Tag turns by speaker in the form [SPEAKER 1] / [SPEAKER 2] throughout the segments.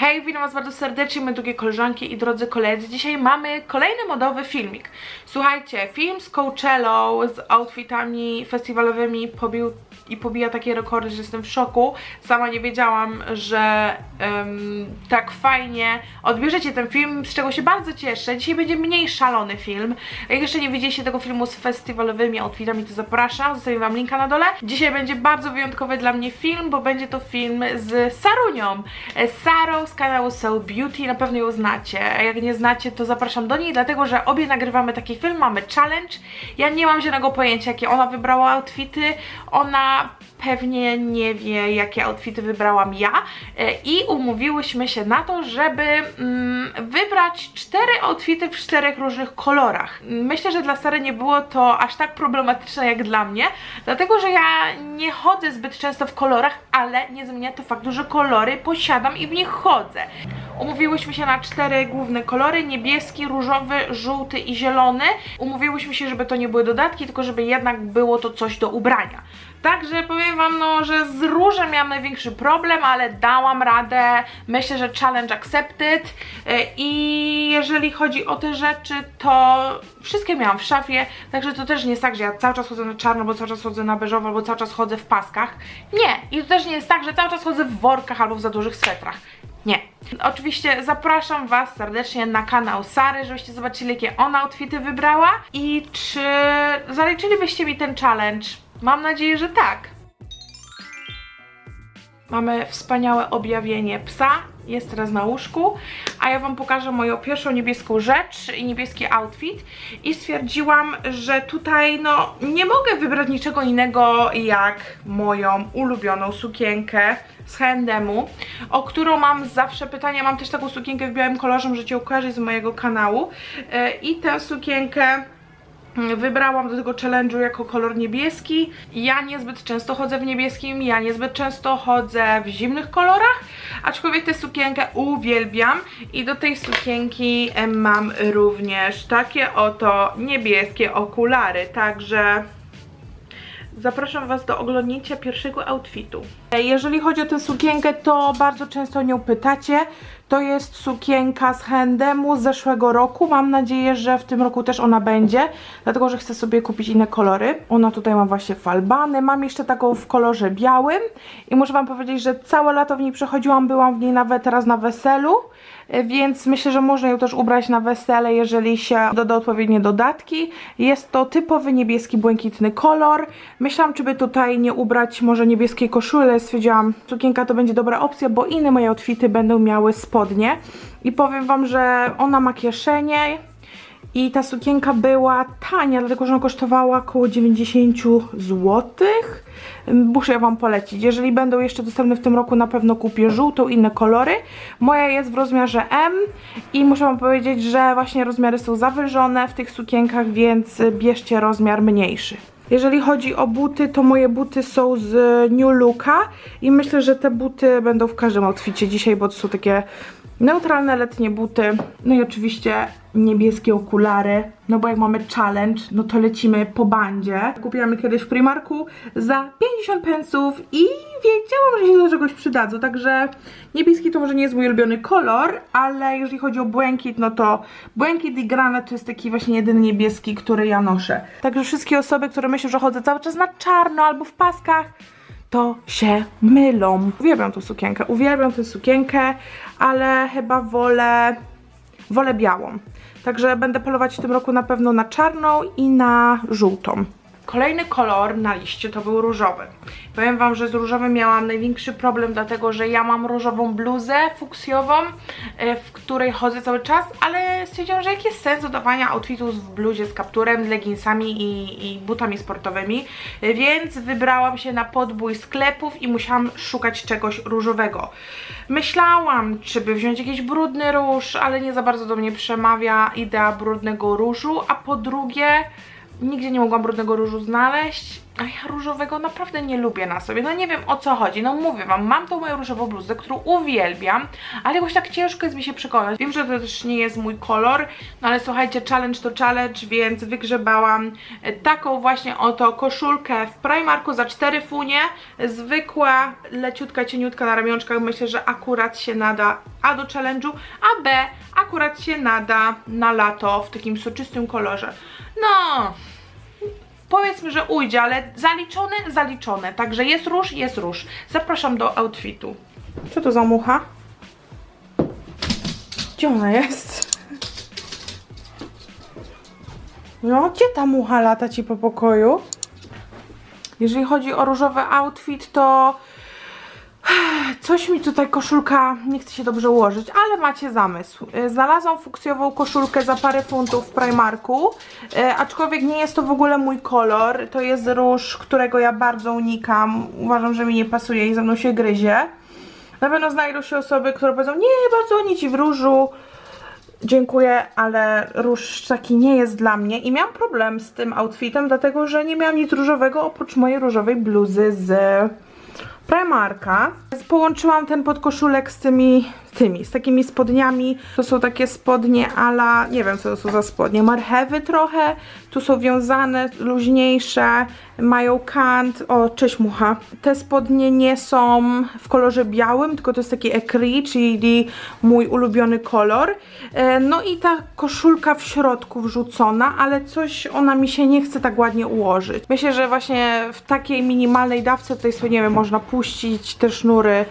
[SPEAKER 1] Hej, witam was bardzo serdecznie, my drugie koleżanki i drodzy koledzy. Dzisiaj mamy kolejny modowy filmik. Słuchajcie, film z Coachellą, z outfitami festiwalowymi pobił i pobija takie rekordy, że jestem w szoku. Sama nie wiedziałam, że em, tak fajnie odbierzecie ten film, z czego się bardzo cieszę. Dzisiaj będzie mniej szalony film. Jak jeszcze nie widzieliście tego filmu z festiwalowymi outfitami, to zapraszam, zostawię wam linka na dole. Dzisiaj będzie bardzo wyjątkowy dla mnie film, bo będzie to film z Sarunią. E, Sarą z kanału So Beauty, na pewno ją znacie. A jak nie znacie, to zapraszam do niej, dlatego że obie nagrywamy taki film, mamy challenge. Ja nie mam żadnego pojęcia, jakie ona wybrała outfity. Ona pewnie nie wie, jakie outfity wybrałam ja E, i umówiłyśmy się na to, żeby mm, wybrać cztery outfity w czterech różnych kolorach. Myślę, że dla Sary nie było to aż tak problematyczne jak dla mnie, dlatego że ja nie chodzę zbyt często w kolorach, ale nie zmienia to faktu, że kolory posiadam i w nich chodzę. Umówiłyśmy się na cztery główne kolory, niebieski, różowy, żółty i zielony. Umówiłyśmy się, żeby to nie były dodatki, tylko żeby jednak było to coś do ubrania. Także powiem wam, no, że z różem miałam największy problem, ale dałam radę. Myślę, że challenge accepted. E, I jeżeli chodzi o te rzeczy, to wszystkie miałam w szafie, także to też nie jest tak, że ja cały czas chodzę na czarno, bo cały czas chodzę na beżowo, albo cały czas chodzę w paskach. Nie, i to też nie jest tak, że cały czas chodzę w workach albo w za dużych swetrach. Nie. Oczywiście zapraszam Was serdecznie na kanał Sary, żebyście zobaczyli, jakie ona outfity wybrała i czy zaliczylibyście mi ten challenge. Mam nadzieję, że tak. Mamy wspaniałe objawienie psa, jest teraz na łóżku, a ja Wam pokażę moją pierwszą niebieską rzecz i niebieski outfit. I stwierdziłam, że tutaj no nie mogę wybrać niczego innego jak moją ulubioną sukienkę z H&M-u, o którą mam zawsze pytania, mam też taką sukienkę w białym kolorze, możecie ją kojarzyć z mojego kanału. E, i tę sukienkę Wybrałam do tego challenge'u jako kolor niebieski. Ja niezbyt często chodzę w niebieskim, ja niezbyt często chodzę w zimnych kolorach, aczkolwiek tę sukienkę uwielbiam i do tej sukienki mam również takie oto niebieskie okulary, także zapraszam Was do oglądnięcia pierwszego outfitu. Jeżeli chodzi o tę sukienkę, to bardzo często o nią pytacie. To jest sukienka z H&M z zeszłego roku. Mam nadzieję, że w tym roku też ona będzie, dlatego że chcę sobie kupić inne kolory. Ona tutaj ma właśnie falbany. Mam jeszcze taką w kolorze białym i muszę Wam powiedzieć, że całe lato w niej przechodziłam, byłam w niej nawet teraz na weselu, więc myślę, że można ją też ubrać na wesele, jeżeli się doda odpowiednie dodatki. Jest to typowy niebieski, błękitny kolor. Myślałam, czy by tutaj nie ubrać może niebieskiej koszuli, ale stwierdziłam, sukienka to będzie dobra opcja, bo inne moje outfity będą miały spodnie. I powiem Wam, że ona ma kieszenie i ta sukienka była tania, dlatego że ona kosztowała około 90 zł. Muszę Wam polecić. Jeżeli będą jeszcze dostępne w tym roku, na pewno kupię żółtą, inne kolory. Moja jest w rozmiarze M i muszę Wam powiedzieć, że właśnie rozmiary są zawyżone w tych sukienkach, więc bierzcie rozmiar mniejszy. Jeżeli chodzi o buty, to moje buty są z New Looka i myślę, że te buty będą w każdym outficie dzisiaj, bo to są takie neutralne letnie buty. No i oczywiście niebieskie okulary, no bo jak mamy challenge, no to lecimy po bandzie. Kupiłam je kiedyś w Primarku za 50 pensów i wiedziałam, że się do czegoś przydadzą, także niebieski to może nie jest mój ulubiony kolor, ale jeżeli chodzi o błękit, no to błękit i granat to jest taki właśnie jedyny niebieski, który ja noszę. Także wszystkie osoby, które myślą, że chodzę cały czas na czarno albo w paskach, to się mylą. Uwielbiam tą sukienkę, uwielbiam tę sukienkę, ale chyba wolę, wolę białą. Także będę polować w tym roku na pewno na czarną i na żółtą. Kolejny kolor na liście to był różowy. Powiem Wam, że z różowym miałam największy problem, dlatego że ja mam różową bluzę fuksjową, e, w której chodzę cały czas, ale stwierdziłam, że jaki jest sens dodawania outfitów w bluzie z kapturem, leginsami i, i butami sportowymi, E, więc wybrałam się na podbój sklepów i musiałam szukać czegoś różowego. Myślałam, czy by wziąć jakiś brudny róż, ale nie za bardzo do mnie przemawia idea brudnego różu, a po drugie nigdzie nie mogłam brudnego różu znaleźć, a ja różowego naprawdę nie lubię na sobie. No nie wiem o co chodzi. No mówię wam, mam tą moją różową bluzę, którą uwielbiam, ale jakoś tak ciężko jest mi się przekonać. Wiem, że to też nie jest mój kolor, no ale słuchajcie, challenge to challenge, więc wygrzebałam e, taką właśnie oto koszulkę w Primarku za 4 funie. Zwykła, leciutka, cieniutka na ramionczkach. Myślę, że akurat się nada A do challenge'u, a B akurat się nada na lato w takim soczystym kolorze. No, powiedzmy, że ujdzie, ale zaliczone, zaliczone. Także jest róż, jest róż. Zapraszam do outfitu. Co to za mucha? Gdzie ona jest? No, gdzie ta mucha lata ci po pokoju? Jeżeli chodzi o różowy outfit, to coś mi tutaj koszulka nie chce się dobrze ułożyć, ale macie zamysł. Y, Znalazłam fuksjową koszulkę za parę funtów w Primarku, y, aczkolwiek nie jest to w ogóle mój kolor. To jest róż, którego ja bardzo unikam. Uważam, że mi nie pasuje i ze mną się gryzie. Na pewno znajdą się osoby, które powiedzą, nie, bardzo nic w różu. Dziękuję, ale róż taki nie jest dla mnie i miałam problem z tym outfitem, dlatego że nie miałam nic różowego oprócz mojej różowej bluzy z Primarka. Połączyłam ten podkoszulek z tymi, tymi, z takimi spodniami. To są takie spodnie ala, nie wiem co to są za spodnie, marchewy trochę. Tu są wiązane, luźniejsze, mają kant. O, cześć mucha. Te spodnie nie są w kolorze białym, tylko to jest taki ecri, czyli mój ulubiony kolor. E, No i ta koszulka w środku wrzucona, ale coś ona mi się nie chce tak ładnie ułożyć. Myślę, że właśnie w takiej minimalnej dawce tutaj sobie, nie wiem, można puścić te sznury.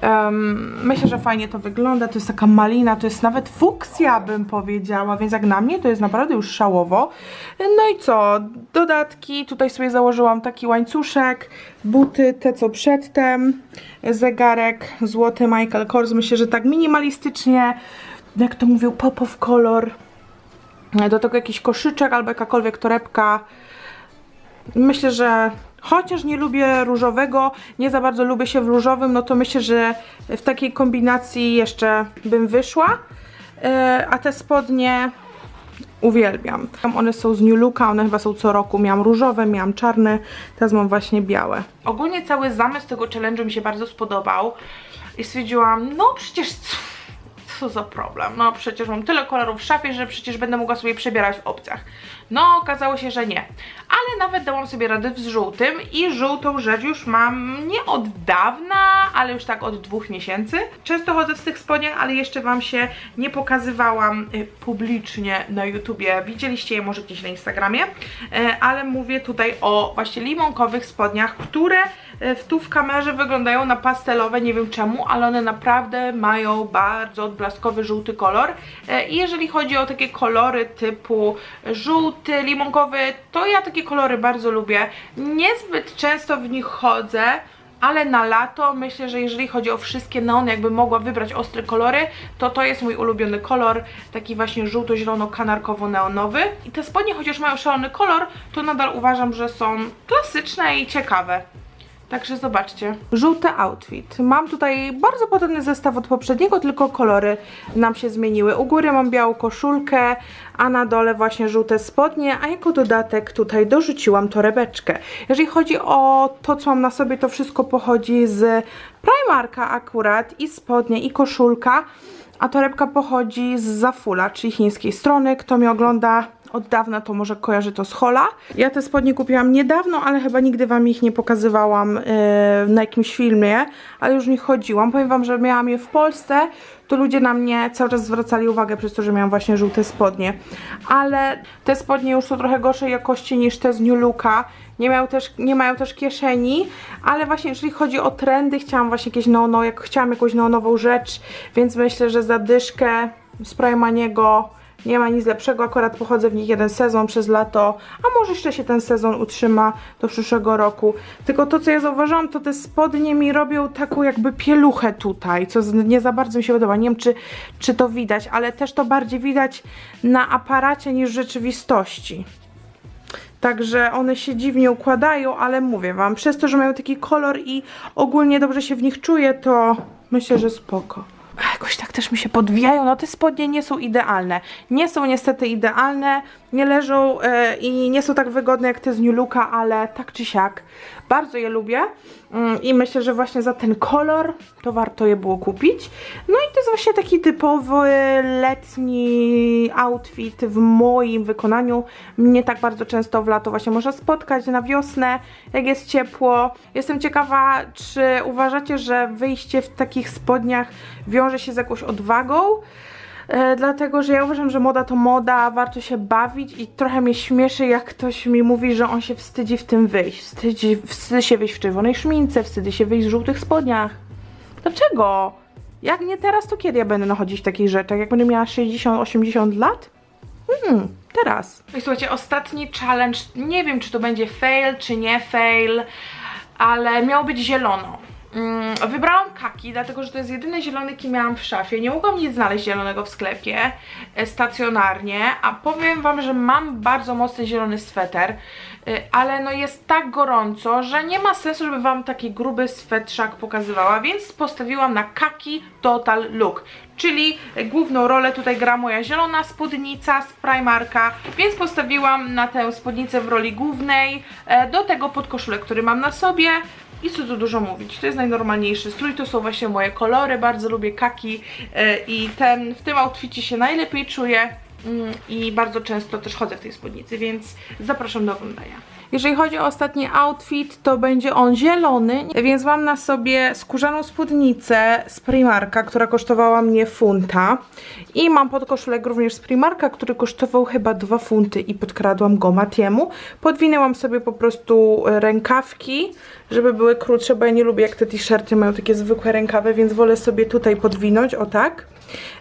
[SPEAKER 1] Em, myślę, że fajnie to wygląda. To jest taka malina, to jest nawet fuksja, bym powiedziała, więc jak na mnie to jest naprawdę już szałowo. No i co? Dodatki. Tutaj sobie założyłam taki łańcuszek, buty, te co przedtem, zegarek złoty Michael Kors. Myślę, że tak minimalistycznie, jak to mówił, popow kolor. Do tego jakiś koszyczek albo jakakolwiek torebka. Myślę, że chociaż nie lubię różowego, nie za bardzo lubię się w różowym, no to myślę, że w takiej kombinacji jeszcze bym wyszła. E, A te spodnie uwielbiam. One są z New Looka, one chyba są co roku. Miałam różowe, miałam czarne, teraz mam właśnie białe. Ogólnie cały zamysł tego challenge'u mi się bardzo spodobał i stwierdziłam, no przecież co za problem, no przecież mam tyle kolorów w szafie, że przecież będę mogła sobie przebierać w opcjach. No, okazało się, że nie. Ale nawet dałam sobie radę z żółtym i żółtą rzecz już mam nie od dawna, ale już tak od dwóch miesięcy. Często chodzę w tych spodniach, ale jeszcze Wam się nie pokazywałam y, publicznie na YouTubie. Widzieliście je może gdzieś na Instagramie, y, ale mówię tutaj o właśnie limonkowych spodniach, które w tu w kamerze wyglądają na pastelowe, nie wiem czemu, ale one naprawdę mają bardzo odblaskowy żółty kolor. E, I jeżeli chodzi o takie kolory typu żółty, limonkowy, to ja takie kolory bardzo lubię. Niezbyt często w nich chodzę, ale na lato myślę, że jeżeli chodzi o wszystkie neony, jakbym mogła wybrać ostre kolory, to to jest mój ulubiony kolor, taki właśnie żółto-zielono-kanarkowo-neonowy. I te spodnie, chociaż mają szalony kolor, to nadal uważam, że są klasyczne i ciekawe. Także zobaczcie. Żółty outfit. Mam tutaj bardzo podobny zestaw od poprzedniego, tylko kolory nam się zmieniły. U góry mam białą koszulkę, a na dole właśnie żółte spodnie, a jako dodatek tutaj dorzuciłam torebeczkę. Jeżeli chodzi o to, co mam na sobie, to wszystko pochodzi z Primarka akurat i spodnie i koszulka, a torebka pochodzi z Zafula, czyli chińskiej strony. Kto mnie ogląda od dawna, to może kojarzy to z Hola. Ja te spodnie kupiłam niedawno, ale chyba nigdy Wam ich nie pokazywałam yy, na jakimś filmie, ale już w nich chodziłam. Powiem Wam, że miałam je w Polsce, to ludzie na mnie cały czas zwracali uwagę przez to, że miałam właśnie żółte spodnie. Ale te spodnie już są trochę gorszej jakości niż te z New Looka. Nie, mają też, nie mają też kieszeni, ale właśnie jeżeli chodzi o trendy, chciałam właśnie jakieś neono, jak chciałam jakąś neonową rzecz, więc myślę, że za dyszkę z Primaniego nie ma nic lepszego, akurat pochodzę w nich jeden sezon przez lato, a może jeszcze się ten sezon utrzyma do przyszłego roku. Tylko to, co ja zauważyłam, to te spodnie mi robią taką jakby pieluchę tutaj, co nie za bardzo mi się podoba. Nie wiem, czy, czy to widać, ale też to bardziej widać na aparacie niż w rzeczywistości. Także one się dziwnie układają, ale mówię wam, przez to, że mają taki kolor i ogólnie dobrze się w nich czuję, to myślę, że spoko. Jakoś tak też mi się podwijają. No te spodnie nie są idealne. Nie są niestety idealne, nie leżą e, i nie są tak wygodne jak te z New Looka, ale tak czy siak bardzo je lubię Mm, i myślę, że właśnie za ten kolor to warto je było kupić. No i to jest właśnie taki typowy letni outfit w moim wykonaniu. Mnie tak bardzo często w lato właśnie można spotkać na wiosnę, jak jest ciepło. Jestem ciekawa, czy uważacie, że wyjście w takich spodniach wiąże się z jakąś odwagą? E, dlatego, że ja uważam, że moda to moda, warto się bawić i trochę mnie śmieszy, jak ktoś mi mówi, że on się wstydzi w tym wyjść. Wstydzi, wstydzi się wyjść w czerwonej szmince, wstydzi się wyjść w żółtych spodniach. Dlaczego? Jak nie teraz, to kiedy ja będę nachodzić w takich rzeczach? Jak będę miała 60-80 lat? Hmm, teraz. I słuchajcie, ostatni challenge, nie wiem czy to będzie fail, czy nie fail, ale miał być zielono. Mm, wybrałam kaki, dlatego że to jest jedyny zielony, jaki miałam w szafie. Nie mogłam nic znaleźć zielonego w sklepie e, stacjonarnie, a powiem wam, że mam bardzo mocny zielony sweter, e, ale no jest tak gorąco, że nie ma sensu, żeby wam taki gruby swetrzak pokazywała, więc postawiłam na kaki Total Look. Czyli główną rolę tutaj gra moja zielona spódnica z Primarka, więc postawiłam na tę spódnicę w roli głównej, e, do tego podkoszulek, który mam na sobie, i co tu dużo mówić, to jest najnormalniejszy strój, to są właśnie moje kolory, bardzo lubię kaki e, i ten, w tym outficie się najlepiej czuję i bardzo często też chodzę w tej spódnicy, więc zapraszam do oglądania. Jeżeli chodzi o ostatni outfit, to będzie on zielony, więc mam na sobie skórzaną spódnicę z Primarka, która kosztowała mnie funta i mam podkoszulek również z Primarka, który kosztował chyba 2 funty i podkradłam go Matiemu. Podwinęłam sobie po prostu rękawki, żeby były krótsze, bo ja nie lubię jak te t-shirty mają takie zwykłe rękawy, więc wolę sobie tutaj podwinąć, o tak.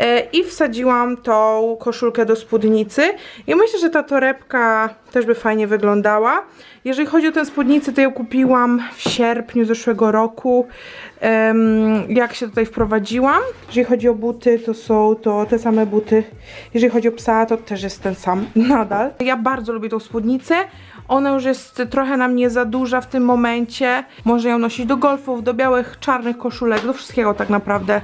[SPEAKER 1] E, I wsadziłam tą koszulkę do spódnicy i myślę, że ta torebka też by fajnie wyglądała. Jeżeli chodzi o tę spódnicę, to ją kupiłam w sierpniu zeszłego roku, jak się tutaj wprowadziłam. Jeżeli chodzi o buty, to są to te same buty. Jeżeli chodzi o psa, to też jest ten sam nadal. Ja bardzo lubię tą spódnicę. Ona już jest trochę na mnie za duża w tym momencie. Można ją nosić do golfów, do białych, czarnych koszulek, do wszystkiego tak naprawdę.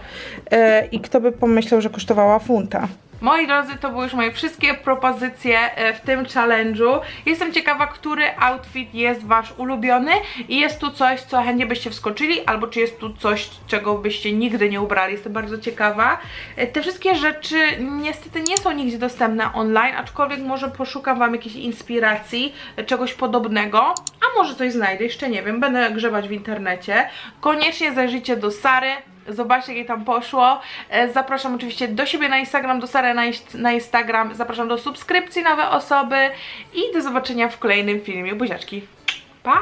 [SPEAKER 1] E, I kto by pomyślał, że kosztowała funta. Moi drodzy, to były już moje wszystkie propozycje e, w tym challenge'u. Jestem ciekawa, który outfit jest wasz ulubiony i jest tu coś, co chętnie byście wskoczyli, albo czy jest tu coś, czego byście nigdy nie ubrali. Jestem bardzo ciekawa. E, Te wszystkie rzeczy niestety nie są nigdzie dostępne online, aczkolwiek może poszukam wam jakiejś inspiracji, e, czegoś podobnego, a może coś znajdę, jeszcze nie wiem, będę grzebać w internecie. Koniecznie zajrzyjcie do Sary, Zobaczcie, jak jej tam poszło. E, Zapraszam oczywiście do siebie na Instagram, do Sary na, na Instagram. Zapraszam do subskrypcji nowe osoby i do zobaczenia w kolejnym filmie. Buziaczki. Pa!